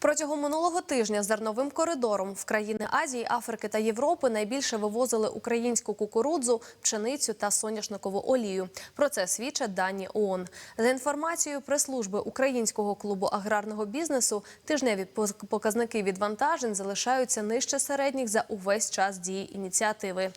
Протягом минулого тижня зерновим коридором в країни Азії, Африки та Європи найбільше вивозили українську кукурудзу, пшеницю та соняшникову олію. Про це свідчать дані ООН. За інформацією прес-служби українського клубу аграрного бізнесу, тижневі пок- показники відвантажень залишаються нижче середніх за увесь час дії ініціативи.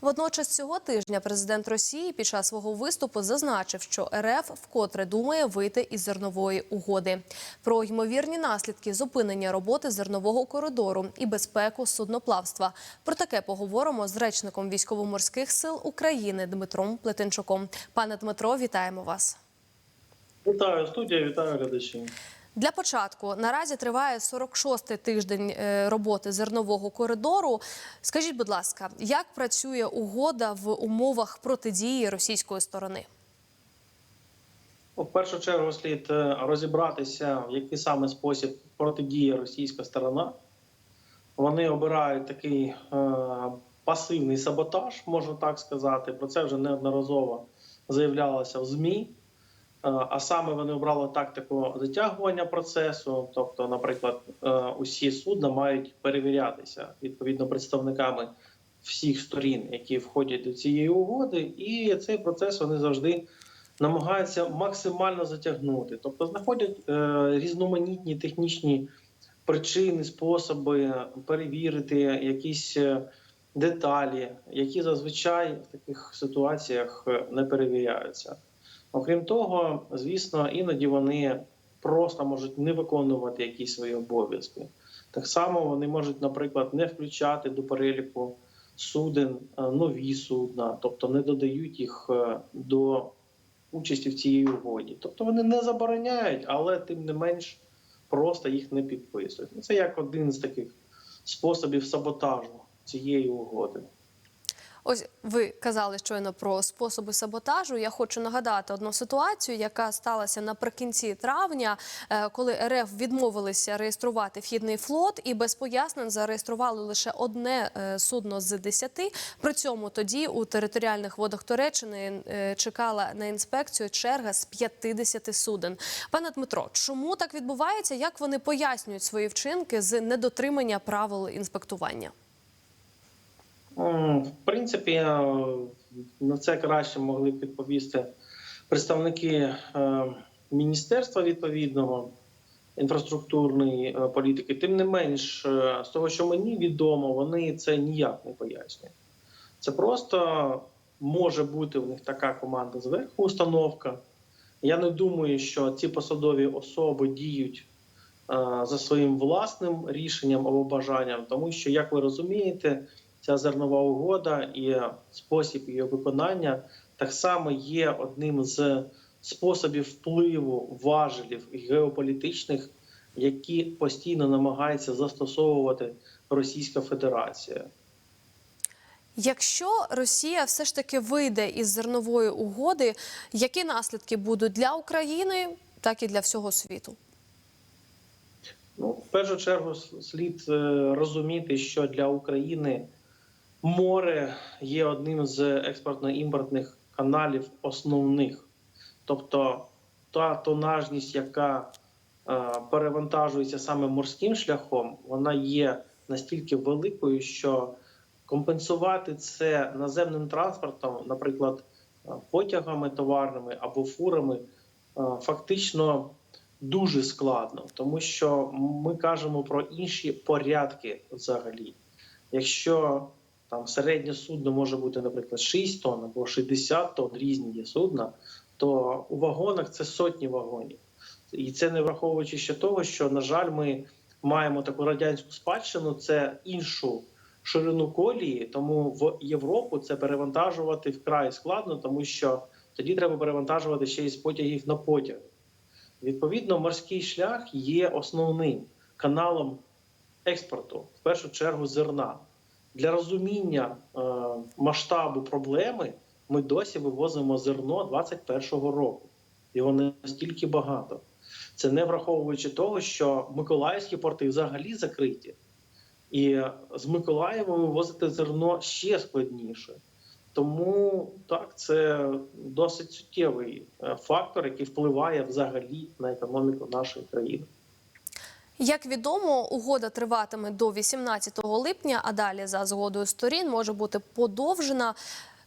Водночас цього тижня президент Росії під час свого виступу зазначив, що РФ вкотре думає вийти із зернової угоди. Про ймовірні наслідки зупинення роботи зернового коридору і безпеку судноплавства. Про таке поговоримо з речником військово-морських сил України Дмитром Плетенчуком. Пане Дмитро, вітаємо вас. Вітаю студія, вітаю глядачі. Для початку наразі триває 46-й тиждень е, роботи зернового коридору. Скажіть, будь ласка, як працює угода в умовах протидії російської сторони? Ну, В першу чергу слід е, розібратися, в який саме спосіб протидіє російська сторона. Вони обирають такий е, пасивний саботаж, можна так сказати. Про це вже неодноразово заявлялося в ЗМІ. Е, а саме вони обрали тактику затягування процесу. Тобто, наприклад, е, усі судна мають перевірятися відповідно представниками всіх сторін, які входять до цієї угоди, і цей процес вони завжди намагаються максимально затягнути. Тобто знаходять е, різноманітні технічні причини, способи перевірити якісь деталі, які зазвичай в таких ситуаціях не перевіряються. Окрім того, звісно, іноді вони просто можуть не виконувати якісь свої обов'язки. Так само вони можуть, наприклад, не включати до переліку суден е, нові судна, тобто не додають їх е, до участі в цій угоді. Тобто вони не забороняють, але тим не менш просто їх не підписують. Це як один з таких способів саботажу цієї угоди. Ось ви казали щойно про способи саботажу. Я хочу нагадати одну ситуацію, яка сталася наприкінці травня, е, коли РФ відмовилися реєструвати вхідний флот і без пояснень зареєстрували лише одне е, судно з десяти. При цьому тоді у територіальних водах Туреччини е, чекала на інспекцію черга з 50 суден. Пане Дмитро, чому так відбувається? Як вони пояснюють свої вчинки з недотримання правил інспектування? В принципі, е, на це краще могли б відповісти представники е, міністерства відповідного інфраструктурної е, політики. Тим не менш, з того, що мені відомо, вони це ніяк не пояснюють. Це просто може бути в них така команда зверху установка. Я не думаю, що ці посадові особи діють за своїм власним рішенням або бажанням, тому що, як ви розумієте, ця зернова угода і спосіб її виконання так само є одним з способів впливу важелів геополітичних, які постійно намагається застосовувати Російська Федерація. Якщо Росія все ж таки вийде із зернової угоди, які наслідки будуть для України, так і для всього світу? Ну, в першу чергу, слід е, розуміти, що для України море є одним з експортно-імпортних каналів основних. Тобто та тонажність, яка е, перевантажується саме морським шляхом, вона є настільки великою, що компенсувати це наземним транспортом, наприклад, е, потягами товарними або фурами, е, фактично дуже складно, тому що ми кажемо про інші порядки взагалі. Якщо там середнє судно може бути, наприклад, 6 тонн або 60 тонн, різні є судна, то у вагонах це сотні вагонів. І це не враховуючи ще того, що, на жаль, ми маємо таку радянську спадщину, це іншу ширину колії, тому в Європу це перевантажувати вкрай складно, тому що тоді треба перевантажувати ще й з потягів на потяг. Відповідно, морський шлях є основним каналом експорту, в першу чергу, зерна. Для розуміння е, масштабу проблеми ми досі вивозимо зерно 21-го року. Його настільки багато. Це не враховуючи того, що миколаївські порти взагалі закриті, і з Миколаєва вивозити зерно ще складніше. Тому так, це досить суттєвий е, фактор, який впливає взагалі на економіку нашої країни. Як відомо, угода триватиме до 18 липня, а далі за згодою сторін може бути подовжена.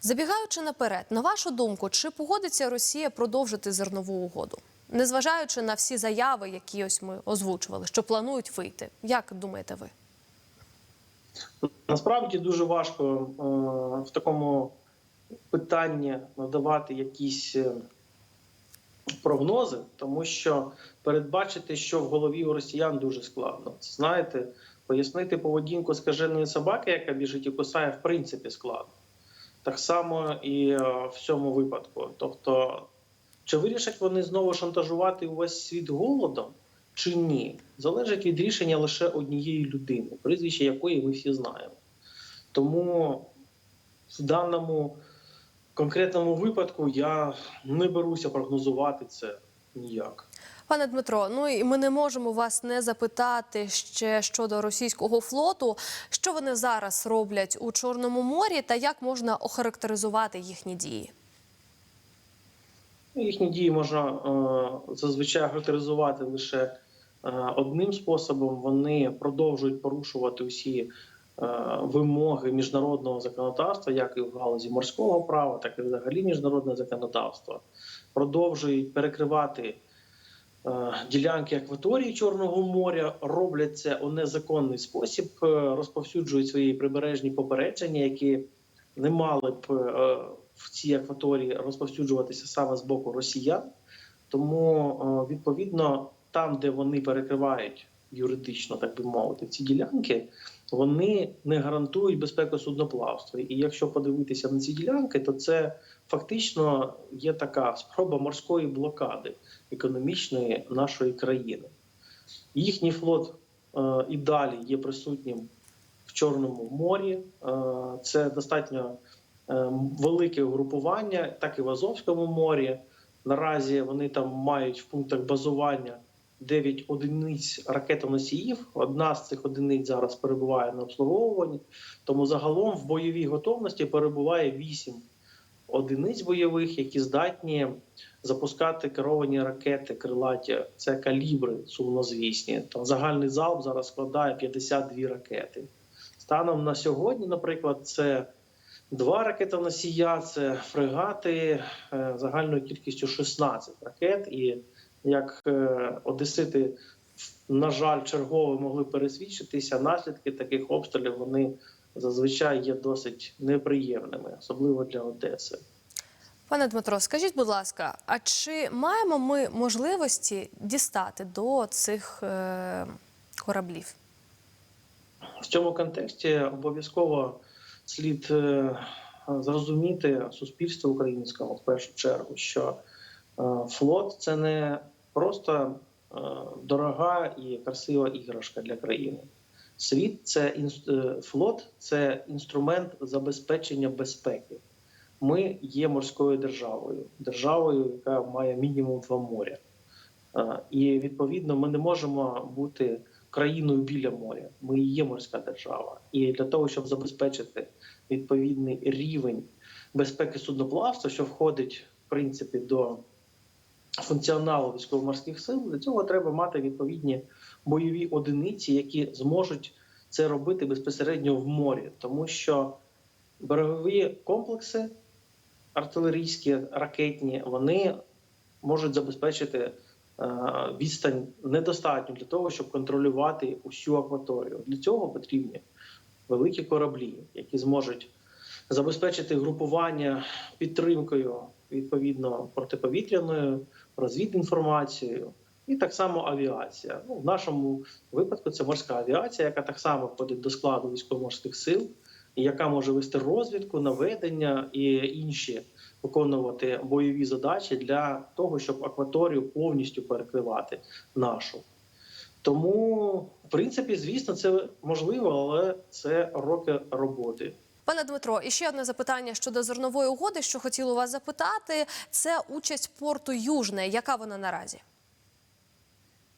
Забігаючи наперед, на вашу думку, чи погодиться Росія продовжити зернову угоду, незважаючи на всі заяви, які ось ми озвучували, що планують вийти? Як думаєте ви? Насправді дуже важко е, в такому питанні надавати якісь е, прогнози, тому що передбачити, що в голові у росіян дуже складно. Знаєте, пояснити поведінку скаженої собаки, яка біжить і кусає, в принципі, складно. Так само і е, в цьому випадку. Тобто, чи вирішать вони знову шантажувати увесь світ голодом? Чи ні, залежить від рішення лише однієї людини, прізвище якої ми всі знаємо. Тому в даному конкретному випадку я не беруся прогнозувати це ніяк. Пане Дмитро, ну і ми не можемо вас не запитати ще щодо російського флоту, що вони зараз роблять у Чорному морі, та як можна охарактеризувати їхні дії? Ну, Їхні дії можна е, зазвичай характеризувати лише е, одним способом. Вони продовжують порушувати усі е, вимоги міжнародного законодавства, як і в галузі морського права, так і взагалі міжнародне законодавство. Продовжують перекривати е, ділянки акваторії Чорного моря, роблять це у незаконний спосіб, е, розповсюджують свої прибережні попередження, які не мали б е, в цій акваторії розповсюджуватися саме з боку росіян. Тому е, відповідно там, де вони перекривають юридично, так би мовити, ці ділянки, вони не гарантують безпеку судноплавства. І якщо подивитися на ці ділянки, то це фактично є така спроба морської блокади економічної нашої країни. Їхній флот е, і далі є присутнім в Чорному морі. Е, це достатньо е, велике угрупування, так і в Азовському морі. Наразі вони там мають в пунктах базування 9 одиниць ракетоносіїв. Одна з цих одиниць зараз перебуває на обслуговуванні. Тому загалом в бойовій готовності перебуває 8 одиниць бойових, які здатні запускати керовані ракети крилаті. Це калібри сумнозвісні. Там загальний залп зараз складає 52 ракети. Станом на сьогодні, наприклад, це два ракетоносія, це фрегати е, загальною кількістю 16 ракет. І як е, одесити, на жаль, чергово могли пересвідчитися, наслідки таких обстрілів вони зазвичай є досить неприємними, особливо для Одеси. Пане Дмитро, скажіть, будь ласка, а чи маємо ми можливості дістати до цих е, кораблів? В цьому контексті обов'язково слід е, зрозуміти суспільству українському в першу чергу, що флот це не просто е, дорога і красива іграшка для країни. Світ це е, флот, це інструмент забезпечення безпеки. Ми є морською державою, державою, яка має мінімум два моря. Е, І відповідно ми не можемо бути країною біля моря. Ми є морська держава. І для того, щоб забезпечити відповідний рівень безпеки судноплавства, що входить в принципі до функціоналу військово-морських сил, для цього треба мати відповідні бойові одиниці, які зможуть це робити безпосередньо в морі, тому що берегові комплекси артилерійські, ракетні, вони можуть забезпечити е, відстань недостатньо для того, щоб контролювати усю акваторію. Для цього потрібні великі кораблі, які зможуть забезпечити групування підтримкою відповідно протиповітряною, розвідінформацією. І так само авіація. Ну, в нашому випадку це морська авіація, яка так само входить до складу військово-морських сил, і яка може вести розвідку, наведення і інші виконувати бойові задачі для того, щоб акваторію повністю перекривати нашу. Тому, в принципі, звісно, це можливо, але це роки роботи. Пане Дмитро, і ще одне запитання щодо зернової угоди, що хотіла вас запитати, це участь порту Южне. Яка вона наразі?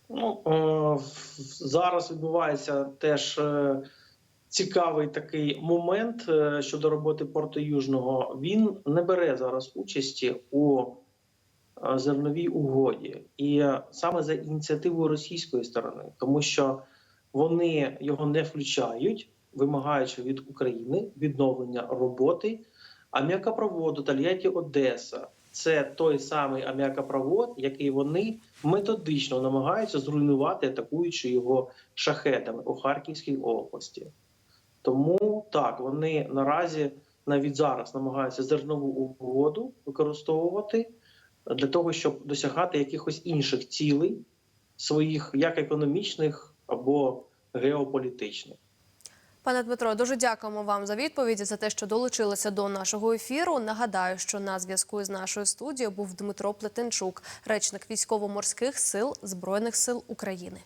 Ну, е, зараз відбувається теж е, цікавий такий момент е, щодо роботи порту Южного. Він не бере зараз участі у зерновій угоді, і саме за ініціативою російської сторони, тому що вони його не включають, вимагаючи від України відновлення роботи аміакопроводу Тольятті Одеса. Це той самий аміакопровод, який вони методично намагаються зруйнувати, атакуючи його шахетами у Харківській області. Тому так вони наразі навіть зараз намагаються зернову угоду використовувати для того, щоб досягати якихось інших цілей своїх як економічних або геополітичних. Пане Дмитро, дуже дякуємо вам за відповіді за те, що долучилися до нашого ефіру. Нагадаю, що на зв'язку з нашою студією був Дмитро Плетенчук, речник військово-морських сил збройних сил України.